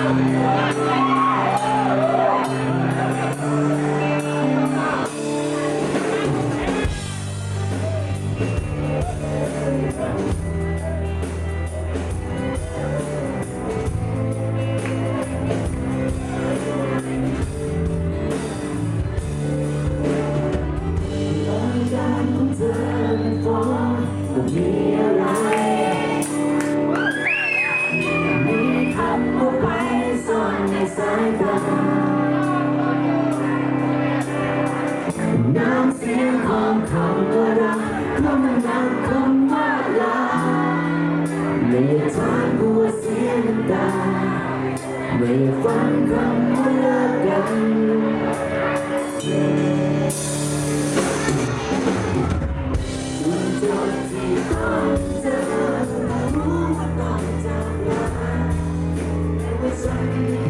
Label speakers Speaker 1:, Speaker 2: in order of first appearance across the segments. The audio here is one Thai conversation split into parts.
Speaker 1: Come on, come here now. คำว่ารักคำนั้นคำว่าลาไม่ทานหัวเสียน้ำตาไม่ฟังคำว่าเลิกกันที่ว่าใจ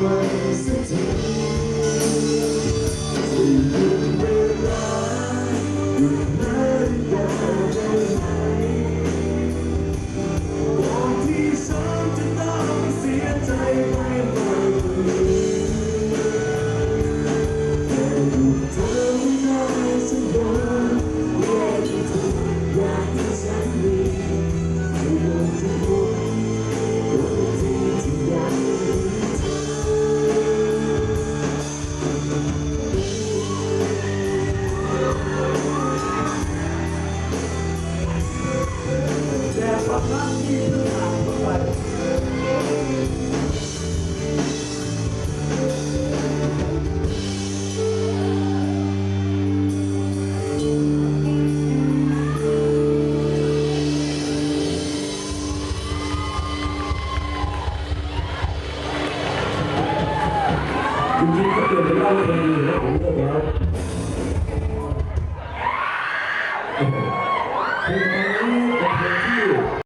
Speaker 1: was the day. ก็เปลี่
Speaker 2: ย
Speaker 1: เป็นองนี้ว
Speaker 2: ผมเลิ
Speaker 1: กแล้